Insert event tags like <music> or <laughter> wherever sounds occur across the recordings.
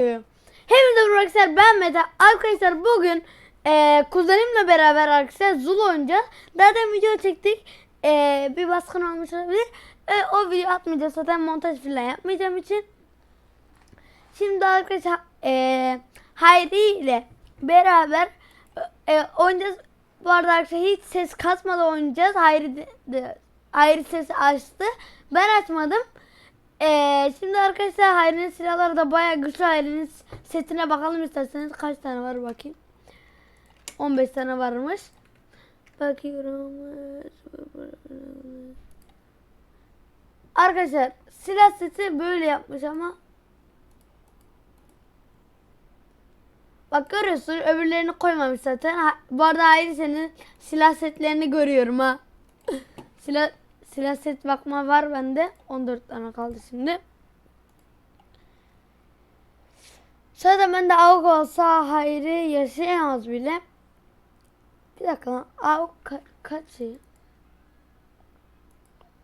Hepinize arkadaşlar ben Mete. Arkadaşlar bugün e, kuzenimle beraber arkadaşlar Zul oynayacağız. Zaten video çektik. E, bir baskın olmuş olabilir. E, o video atmayacağız zaten montaj falan yapmayacağım için. Şimdi arkadaşlar e, Hayri ile beraber e, oynayacağız. Bu arada arkadaşlar hiç ses kasmadan oynayacağız. Hayri de- Hayri sesi açtı. Ben açmadım. Ee, şimdi arkadaşlar Hayri'nin silahları da bayağı güçlü. Hayri'nin setine bakalım isterseniz. Kaç tane var bakayım. 15 tane varmış. Bakıyorum. Arkadaşlar silah seti böyle yapmış ama Bak görüyorsun öbürlerini koymamış zaten. Ha, bu arada Hayri senin silah setlerini görüyorum ha. <laughs> silah silah set bakma var bende. 14 tane kaldı şimdi. Zaten bende AUG olsa Hayri yaşayamaz bile. Bir dakika lan. AUG ka- kaç şey?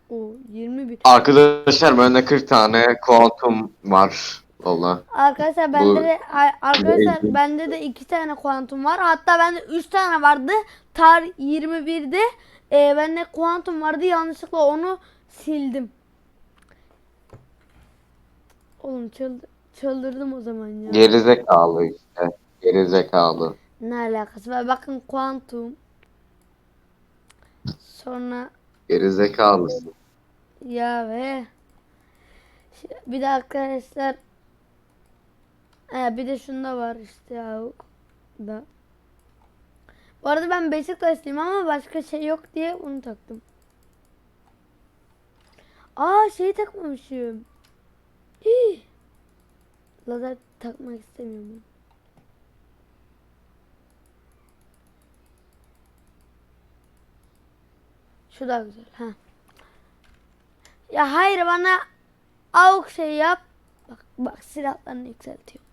O 21. Arkadaşlar bende 40 tane kuantum var. Valla. Arkadaşlar Bu- bende de arkadaşlar bende de iki tane kuantum var. Hatta bende üç tane vardı. Tar 21'de e, bende kuantum vardı. Yanlışlıkla onu sildim. Oğlum çıldı- çıldırdım o zaman ya. Gerizekalı işte. Gerizekalı. Ne alakası var? Bakın kuantum. Sonra Gerizekalısın. ya ve bir de arkadaşlar He, bir de şunda var işte ya da. Bu arada ben Beşiktaşlıyım ama başka şey yok diye bunu taktım. Aa şeyi takmamışım. Hii. Lazer takmak istemiyorum. Şu da güzel. Ha. Ya hayır bana avuk şey yap. Bak bak silahlarını yükseltiyor.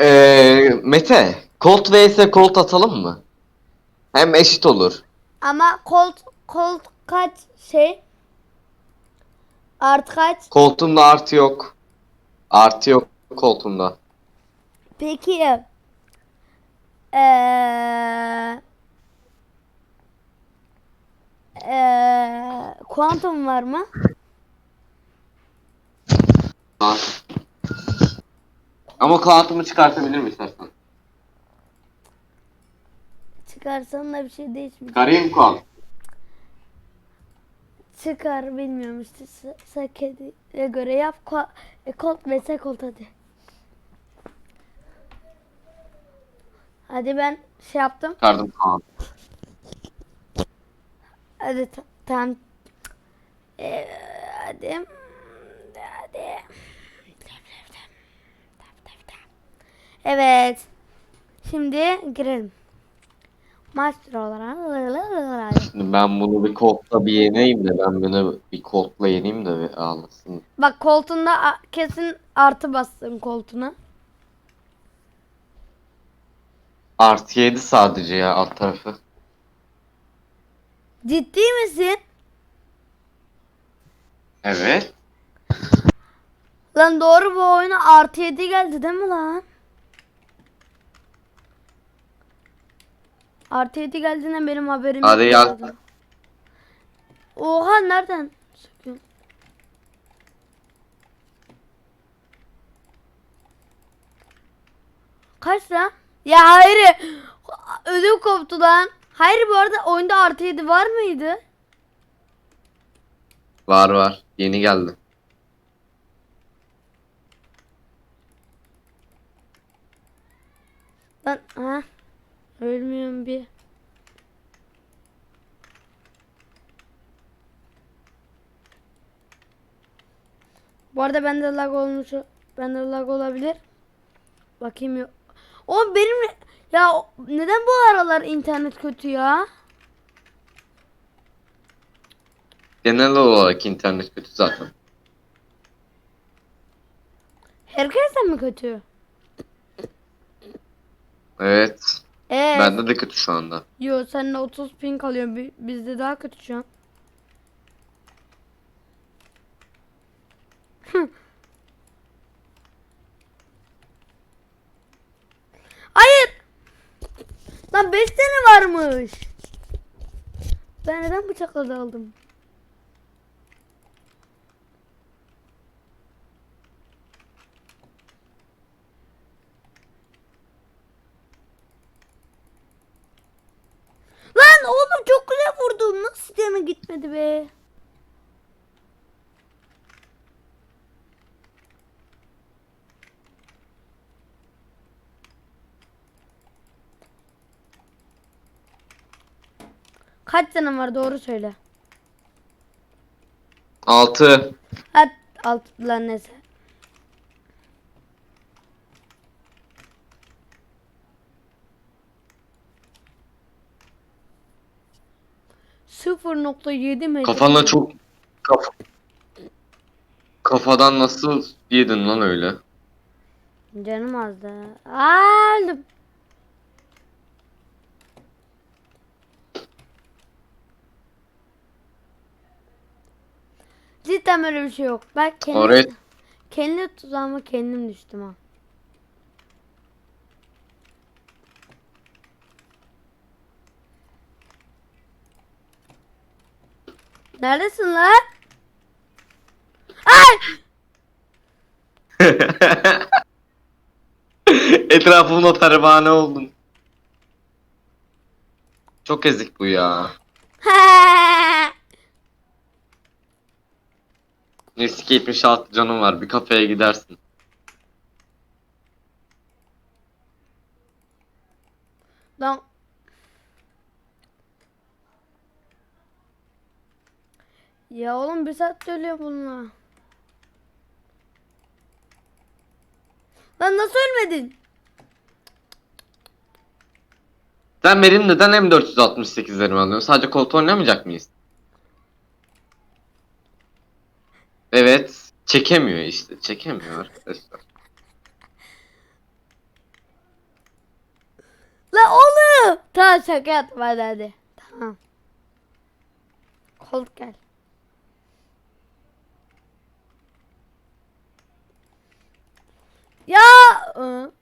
Ee, Mete, Colt vs Colt atalım mı? Hem eşit olur. Ama kolt kolt kaç şey? Art kaç? Colt'umda artı yok. Artı yok Colt'umda. Peki eee eee kuantum var mı? Var. Ama kuantumu çıkartabilirim istersen. Çıkarsan da bir şey değişmeyecek. Çıkarayım kuant. Çıkar bilmiyorum işte S- sen kendine göre yap. E, Colt vs Colt hadi. Hadi ben şey yaptım. Çıkardım kuant. Hadi ta- tamam. Ee. Hadi. Evet. Şimdi girelim. Master olarak. Şimdi ben bunu bir Colt'la bir yeneyim de ben bunu bir Colt'la yeneyim de bir ağlasın. Bak koltuğunda kesin artı bastın koltuğuna. Artı 7 sadece ya alt tarafı. Ciddi misin? Evet. Lan doğru bu oyuna artı 7 geldi değil mi lan? Artı 7 geldiğinden benim haberim Hadi yok zaten. Oha nereden? söküyorsun? Kaç lan? Ya hayır. Ödüm koptu lan. Hayır bu arada oyunda artı 7 var mıydı? Var var. Yeni geldi. Lan ha. Ölmüyorum bir. Bu arada bende lag olmuş. Bende lag olabilir. Bakayım yok. O benim ya neden bu aralar internet kötü ya? Genel olarak internet kötü zaten. Herkesten mi kötü? Evet. Ee, Bende de kötü şu anda. Yo seninle 30 ping alıyor. Bizde daha kötü şu an. <laughs> Hayır. Lan 5 tane varmış. Ben neden bıçakla daldım? Vurdum. Nasıl canı gitmedi be? Kaç canın var doğru söyle. 6. Hadi alt lan neyse. Sıfır nokta yedi metre. Kafana çok kaf Kafadan nasıl yedin lan öyle? Canım azdı. Aa, öldüm. Cidden böyle bir şey yok. Ben kendim, Oraya kendi tuzağıma kendim düştüm ha. Neredesin lan? Ay! <laughs> Etrafımda pervane oldun. Çok ezik bu ya. <laughs> Neyse ki 76 canım var. Bir kafeye gidersin. Lan. Ya oğlum bir saat ölüyor bununla. Lan nasıl ölmedin? Sen benim neden M468'lerimi alıyorsun? Sadece koltuğu oynamayacak mıyız? Evet. Çekemiyor işte. Çekemiyor arkadaşlar. <laughs> La oğlum. Tamam şaka yaptım hadi. Tamam. Kolt gel. Ya. ı.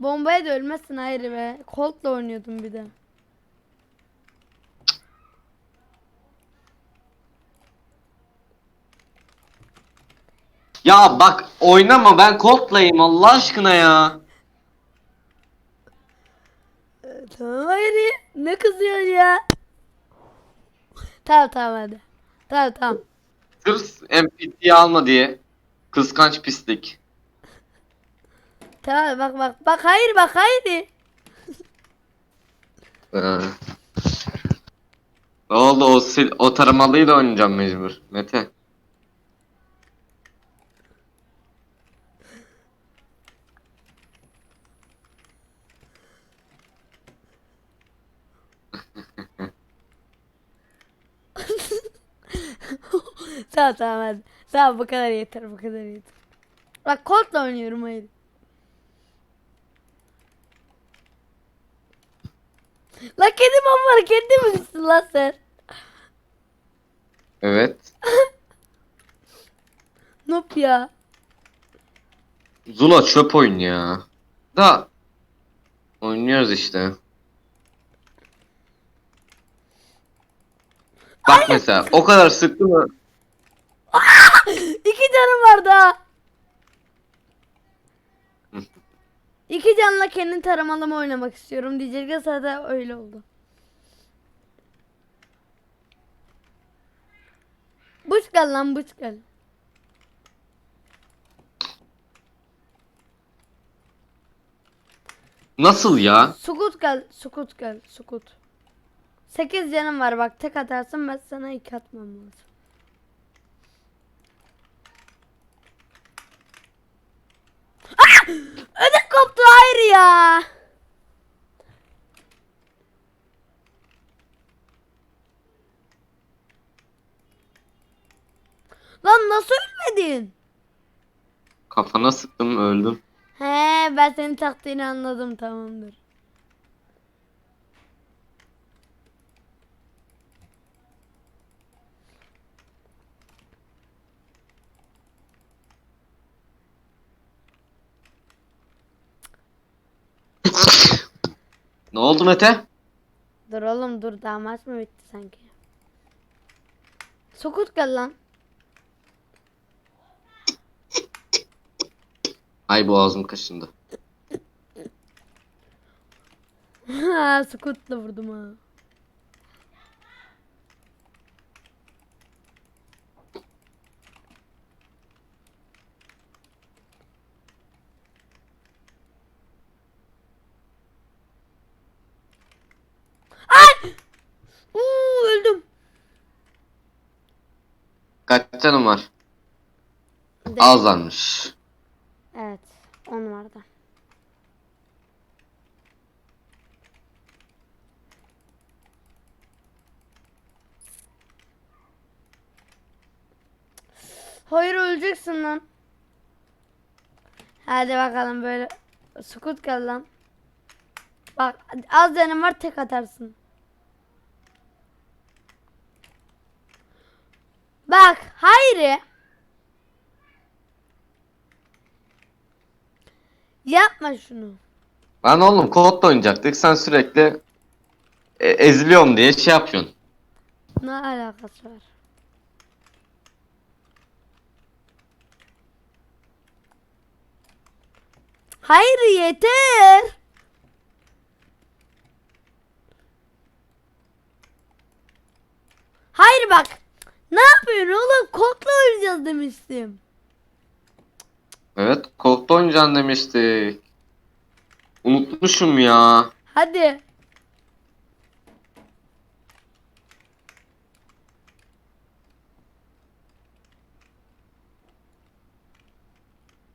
Bombaya da ölmezsin ayrı be. Colt'la oynuyordum bir de. Ya bak oynama ben Colt'layım Allah aşkına ya. Tamam ya. Ne kızıyorsun ya? Tamam tamam hadi. Tamam tamam. Sırf MPT'yi alma diye. Kıskanç pislik. Tamam bak bak. Bak hayır bak hayır. Ee. Ne oldu o, sil o taramalıyla oynayacağım mecbur. Mete. Tamam tamam hadi. Tamam bu kadar yeter bu kadar yeter. Bak Colt'la oynuyorum hayır. La kedi var kedi misin lan sen? Evet. <laughs> Noob ya. Zula çöp oyun ya. Da oynuyoruz işte. Bak mesela o kadar sıktı mı? Canım var daha. İki canla kendi taramalama oynamak istiyorum diyecek ya zaten öyle oldu. Buş gel lan buş gel. Nasıl ya? Sukut gel, sukut gel, sukut. 8 canım var bak tek atarsın ben sana iki atmam lazım. Ödüm koptu hayır ya. Lan nasıl ölmedin? Kafana sıktım öldüm. He ben senin taktiğini anladım tamamdır. Ne oldu Mete? Dur oğlum dur daha maç mı bitti sanki? Sokut gel lan. Ay boğazım kaşındı. <laughs> Ha Sokut'la vurdum ha. Ay! Uuu öldüm. Kaç canım var? De- Azlanmış. Evet. 10 numarada. Hayır öleceksin lan. Hadi bakalım böyle. Sukut gel lan. Bak az canım var tek atarsın. Bak Hayri. Yapma şunu. Lan oğlum kodla oynayacaktık. Sen sürekli e, eziliyorum diye şey yapıyorsun. Ne alakası var? Hayır yeter. Hayır bak. Ne yapıyorsun oğlum? Kodla oynayacağız demiştim. Evet kodla oynayacaksın demiştik. Unutmuşum ya. Hadi.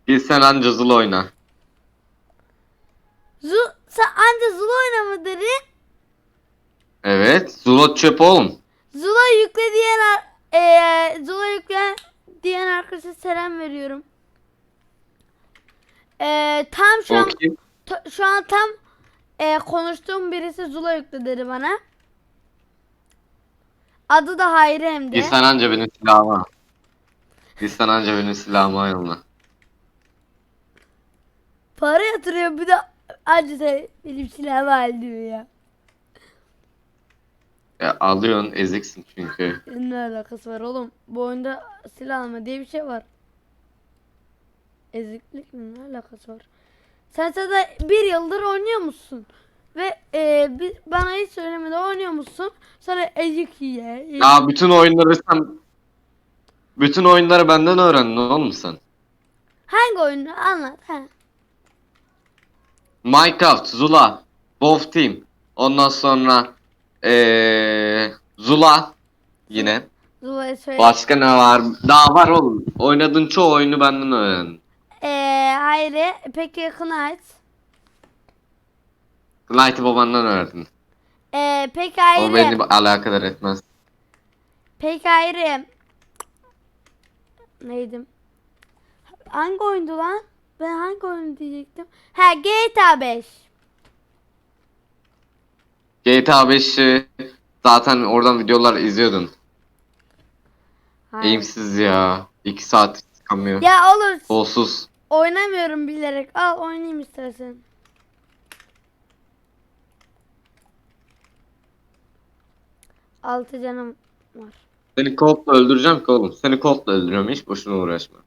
Bir sen anca Zul oyna. Zu sen anca Zula oyna mı dedin? Evet. Zulot çöp oğlum. Zula yükle diyen eee, Zula yükle diyen arkadaşa selam veriyorum. Eee, tam şu an ta- şu an tam eee, konuştuğum birisi Zula yükle dedi bana. Adı da Hayri hem de. Bir sen anca benim silahıma. Bir sen anca benim silahıma yolla. Para yatırıyor bir de acı benim silahımı al diyor ya. Ya alıyorsun eziksin çünkü. Ne alakası var oğlum? Bu oyunda silah alma diye bir şey var. Eziklik mi? Ne alakası var? Sen zaten bir yıldır oynuyor musun? Ve e, bir, bana hiç söylemeden oynuyor musun? Sonra ezik ye. Ya bütün oyunları sen... Bütün oyunları benden öğrendin oğlum sen. Hangi oyunu? Anlat. Ha. Minecraft, Zula, Wolf Team. Ondan sonra ee, Zula yine. Söyle. Başka ne var? Daha var oğlum. Oynadığın çoğu oyunu benden öğrendin. E, hayır. Peki ait. Light'ı babandan öğrendin. E, peki O hayır. beni alakadar etmez. Peki hayır. Neydim? Hangi oyundu lan? Ben hangi oyun diyecektim? Ha GTA 5. GTA 5'i zaten oradan videolar izliyordun. Hayır. Eğimsiz ya. 2 saat çıkamıyor. Ya olur. Kolsuz. Oynamıyorum bilerek. Al oynayayım istersen. Altı canım var. Seni Colt'la öldüreceğim ki oğlum. Seni Colt'la öldürüyorum. Hiç boşuna uğraşma.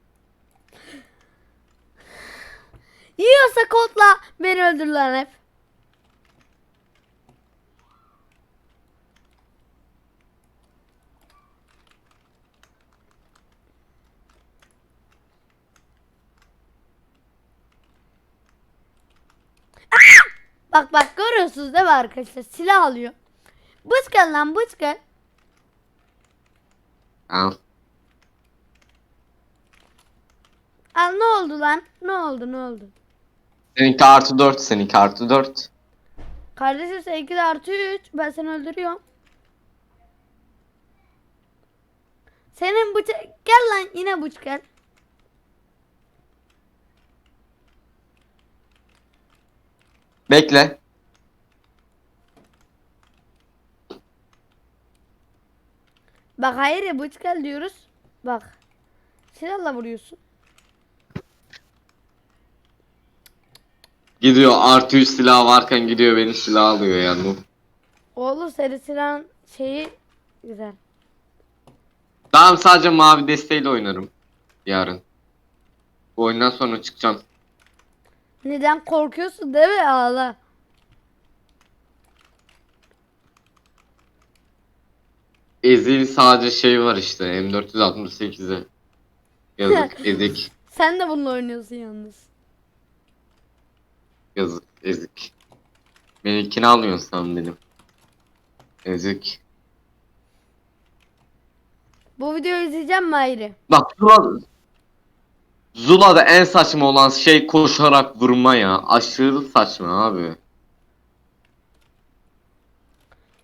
Yiyorsa kodla beni öldür lan hep. Bak bak görüyorsunuz değil mi arkadaşlar? Silah alıyor. Bıç gel lan bıç gel. Al. Al ne oldu lan? Ne oldu ne oldu? Seninki artı 4. Seninki artı 4. Kardeşim seninki de artı 3. Ben seni öldürüyorum. Senin bıçak... Gel lan yine bıç Bekle. Bak hayır ya bıç gel diyoruz. Bak. Silahla vuruyorsun. Gidiyor artı 3 silah varken gidiyor benim silah alıyor yani. bu. Oğlum seri silahın şeyi güzel. Tamam sadece mavi desteğiyle oynarım. Yarın. Bu oyundan sonra çıkacağım. Neden korkuyorsun değil mi? Ağla. Ezil sadece şey var işte M468'e. Yazık <laughs> ezik. Sen de bununla oynuyorsun yalnız. Yazık ezik. Benimkini alıyorsun sen benim. Ezik. Bu videoyu izleyeceğim mi ayrı? Bak Zula, Zula'da en saçma olan şey koşarak vurma ya. Aşırı saçma abi.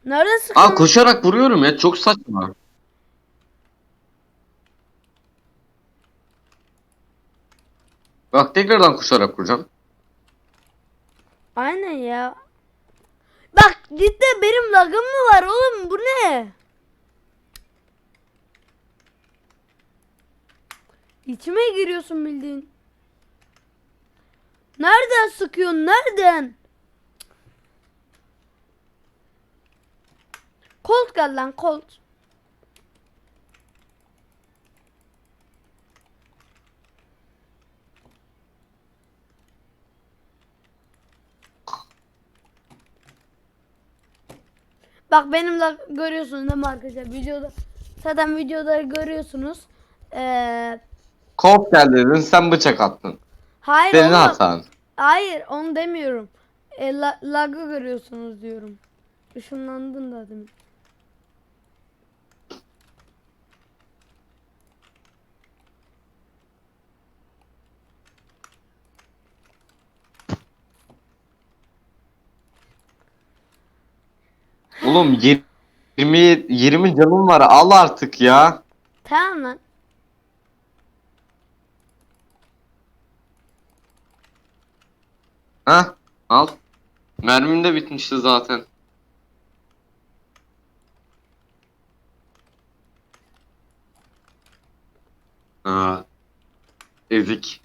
Nerede Aa sıkıyorsun? koşarak vuruyorum ya çok saçma. Bak tekrardan koşarak vuracağım. Aynen ya. Bak cidden benim lagım mı var oğlum bu ne? İçime giriyorsun bildiğin. Nereden sıkıyorsun? Nereden? Colt gel lan Colt. Bak benim de görüyorsunuz değil mi arkadaşlar videoda zaten videoda görüyorsunuz. Ee, Kop geldi dedin sen bıçak attın. hayır Senin oğlum. hatan. Hayır onu demiyorum. E, la- lag'ı görüyorsunuz diyorum. Işınlandın da demin. Oğlum 20 20 canım var al artık ya. Tamam lan. Ha? Al. Mermim de bitmişti zaten. Aa. Ezik.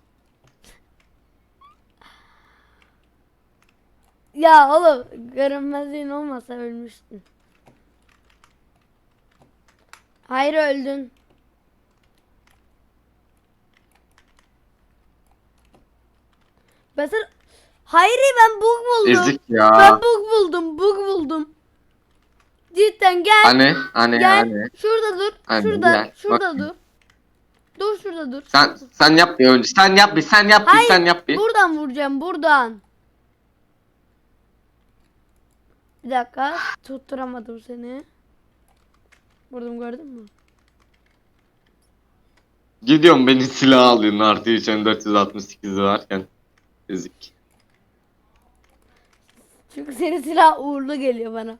Ya oğlum görünmezliğin olmasa ölmüştün. Hayır öldün. Mesela Hayır ben bug buldum. Ezik ya. Ben bug buldum, bug buldum. Cidden gel. Hani hani gel. hani. Şurada dur. Hani, şurada, gel. şurada Bakayım. dur. Dur şurada dur. Sen sen yap bir önce. Sen yap bir sen yap bir Hayır, sen yap bir. Buradan vuracağım, buradan. Bir dakika, tutturamadım seni. Vurdum gördün mü? Gidiyorum beni silah alıyorsun artı 3 468 varken. Ezik. Çünkü senin silah uğurlu geliyor bana.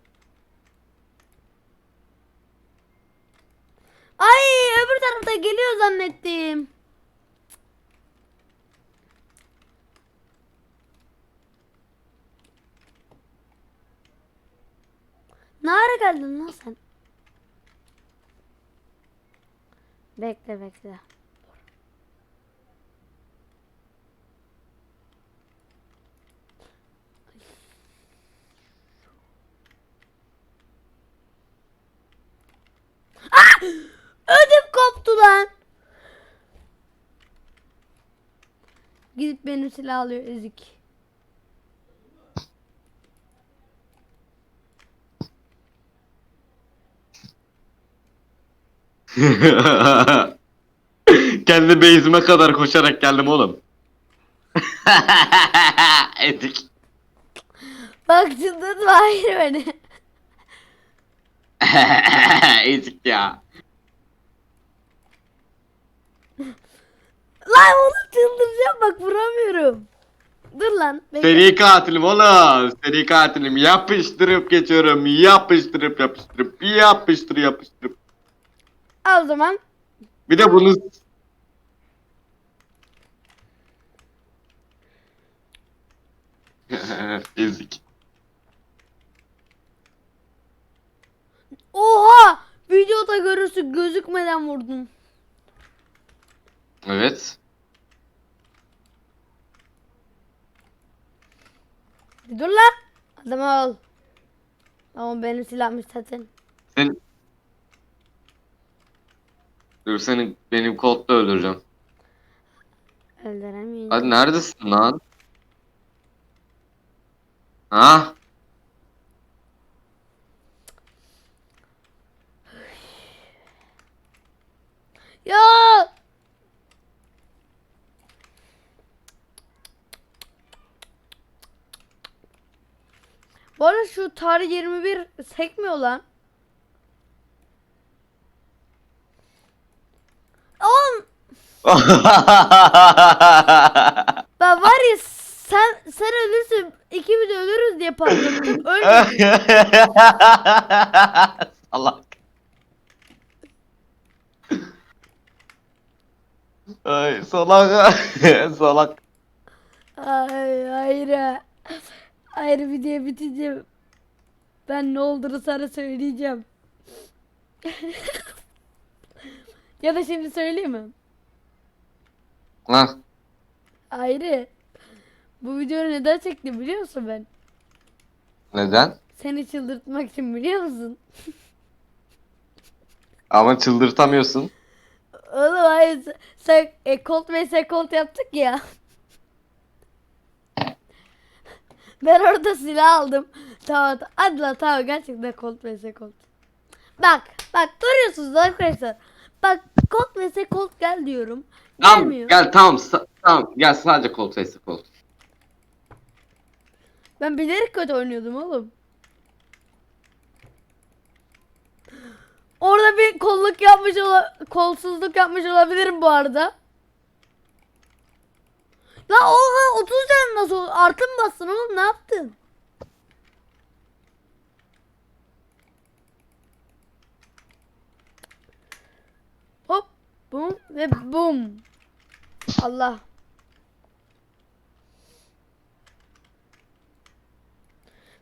Ay öbür tarafta geliyor zannettim. Ne ara geldin lan sen? Bekle bekle. Ödüm koptu lan. Gidip benim silah alıyor ezik. <laughs> Kendi base'ime kadar koşarak geldim oğlum. <laughs> Ezik. Bak çıldırtma hayır beni. <laughs> Ezik ya. Lan oğlum çıldıracağım bak vuramıyorum. Dur lan. bekle. Seri katilim oğlum. Seri katilim. Yapıştırıp geçiyorum. Yapıştırıp yapıştırıp yapıştır yapıştırıp. Al o zaman. Bir de bunu <laughs> Ezik. Oha! Videoda görürsün gözükmeden vurdum. Evet. Bir dur lan. Adam al. Ama benim silahmış zaten. Sen... Dur seni benim kodda öldüreceğim. Öldüremeyeceğim. Hadi neredesin lan? Ha? Ya! Bu arada şu tarih 21 sekmiyor lan. Oğlum <laughs> ben var ya sen sen ölürsün ikimiz ölürüz diye patlattım. <laughs> Ölmedim. Salak. Ay salak. <laughs> salak. Ay hayır. Hayır video bitince ben ne olduğunu sana söyleyeceğim. <laughs> ya da şimdi söyleyeyim mi? Ha. Hayır. Bu videoyu neden çektim biliyor musun ben? Neden? Seni çıldırtmak için biliyor musun? Ama çıldırtamıyorsun. Oğlum hayır sen- sen e, Colt vs Colt yaptık ya. Ben orada silah aldım. Tamam. Hadi lan tamam gerçekten Colt vs Colt. Bak bak görüyorsunuz arkadaşlar. Bak Colt vs Colt gel diyorum. Tamam Gelmiyor. gel tamam tamam gel sadece kol sesi kol. Ben bilerek kötü oynuyordum oğlum. Orada bir kolluk yapmış ola kolsuzluk yapmış olabilirim bu arada. La oha 30 can nasıl? Artı mı bastın oğlum ne yaptın? Hop bum ve bum. Allah.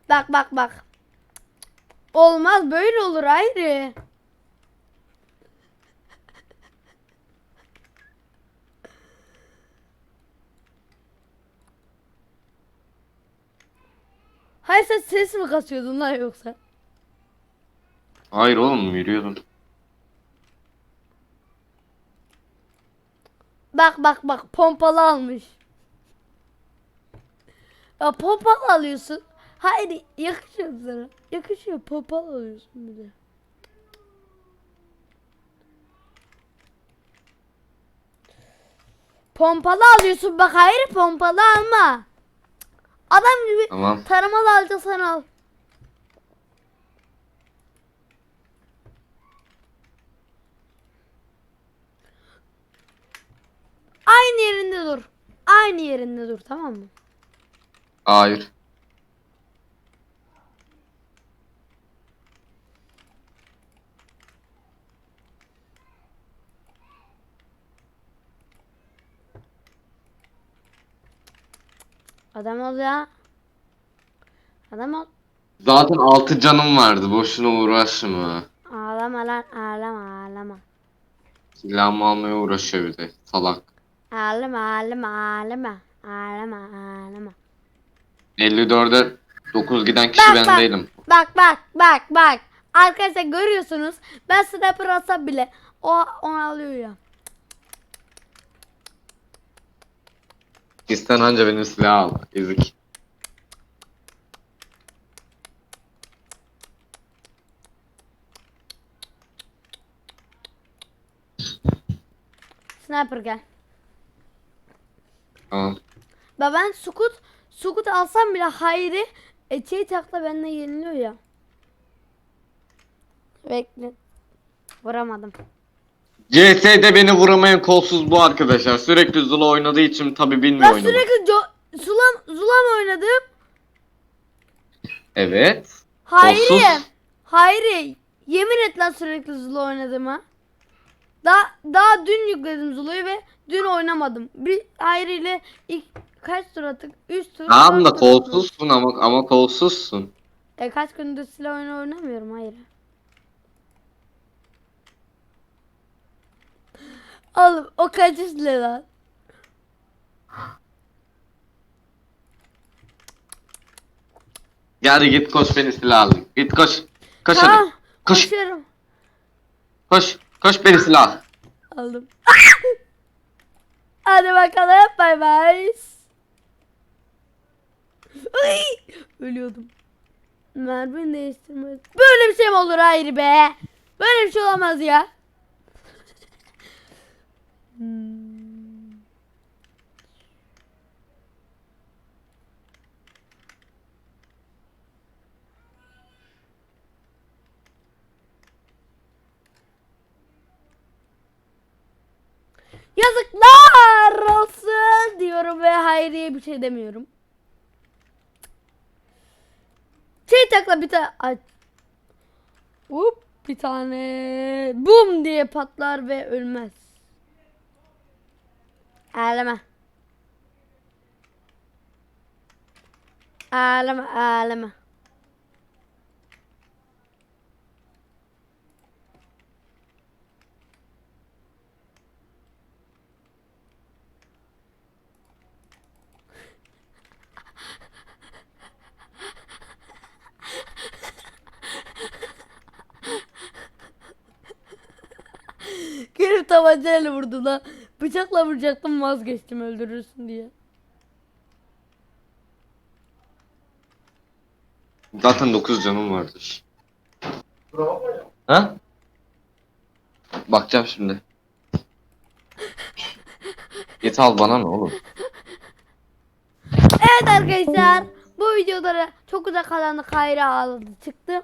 Bak bak bak. Olmaz böyle olur ayrı. Hayır sen ses mi kasıyordun lan yoksa? Hayır oğlum yürüyordum. Bak bak bak pompalı almış. Ya pompalı alıyorsun. Hayır yakışıyor sana. Yakışıyor pompalı alıyorsun bir de. Pompalı alıyorsun bak hayır pompalı alma. Adam gibi Tamam. taramalı alacaksan al. Aynı yerinde dur. Aynı yerinde dur tamam mı? Hayır. Adam ol ya. Adam ol. Zaten 6 canım vardı. Boşuna uğraşma. Ağlama lan ağlama ağlama. Silahımı almaya uğraşıyor bir de. Salak. Ağlama ağlama ağlama. Ağlama ağlama. 54'e 9 giden kişi ben bak. değilim. Bak bak bak bak. Arkadaşlar görüyorsunuz. Ben sniper atsam bile o onu alıyor ya. İsten anca benim silahı al. Ezik. Sniper gel. Tamam. Ba ben sukut sukut alsam bile hayri e, şey takla benimle yeniliyor ya. Bekle. Vuramadım. CS'de beni vuramayan kolsuz bu arkadaşlar. Sürekli Zula oynadığı için tabi bilmiyor Ben sürekli jo- Zulam Zulam oynadım. Evet. Hayri. Kolsuz. Hayri. Yemin et lan sürekli Zula oynadığıma. Daha daha dün yükledim Zula'yı ve dün oynamadım. Bir Hayri ile ilk kaç tur attık? 3 tur. Tamam da dört tur attık. kolsuzsun ama ama kolsuzsun. E kaç gündür silah oyunu oynamıyorum Hayri. Oğlum o ne lan? Gel git koş beni silah al. Git koş. Koş Tamam. hadi. Koş. Koşuyorum. Koş. Koş beni silah al. Aldım. <laughs> Hadi bakalım. Bay bay. Ay! Ölüyordum. Mermin değiştirmez. Böyle bir şey mi olur hayır be? Böyle bir şey olamaz ya. Hmm. Yazıklar olsun diyorum ve Hayriye bir şey demiyorum. Şey takla bir tane aç. Hop bir tane bum diye patlar ve ölmez. Ağlama. Ağlama ağlama. Gelip tabancayla vurdu lan. Bıçakla vuracaktım vazgeçtim öldürürsün diye. Zaten 9 canım vardır. Ha? Bakacağım şimdi. Git al bana ne oğlum? Evet arkadaşlar bu videoda da çok güzel karanlık hayra ağladı çıktı.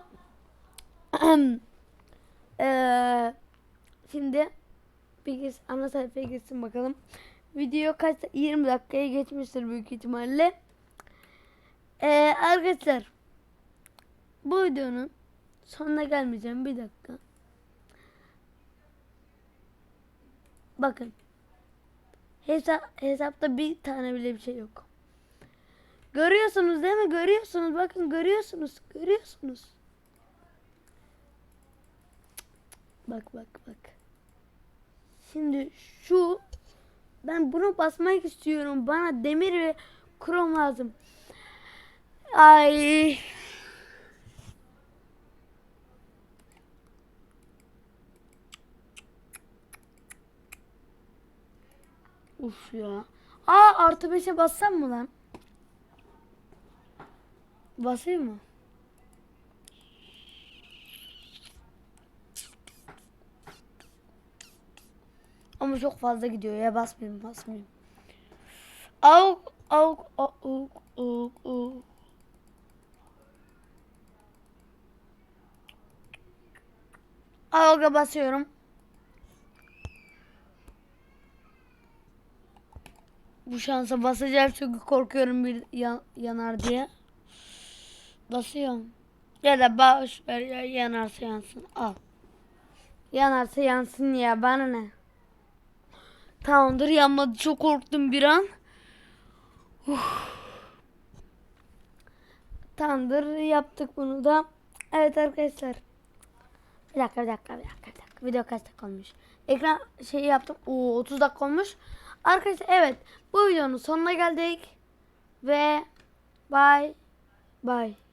<clears throat> Eee, şimdi bir gir, ana sayfaya girsin bakalım. Video kaç 20 dakikaya geçmiştir büyük ihtimalle. Eee, arkadaşlar bu videonun sonuna gelmeyeceğim bir dakika. Bakın. Hesap, hesapta bir tane bile bir şey yok. Görüyorsunuz değil mi? Görüyorsunuz. Bakın görüyorsunuz. Görüyorsunuz. Bak bak bak. Şimdi şu ben bunu basmak istiyorum. Bana demir ve krom lazım. Ay. Uf ya. Aa artı 5'e bassam mı lan? Basayım mı? Ama çok fazla gidiyor ya basmayayım basmayayım. Avuk avuk avuk avuk avuk. Avuk'a basıyorum. Bu şansa basacağım çünkü korkuyorum bir yan- yanar diye. Basıyorum. Ya da boş ver ya yanarsa yansın. Al. Yanarsa yansın ya bana ne? Tamamdır yanmadı çok korktum bir an. Uf. Tamamdır yaptık bunu da. Evet arkadaşlar. Bir dakika bir dakika bir dakika. Bir dakika. Video kaç dakika olmuş? Ekran şeyi yaptım. Oo 30 dakika olmuş. Arkadaşlar evet bu videonun sonuna geldik. Ve bye bye.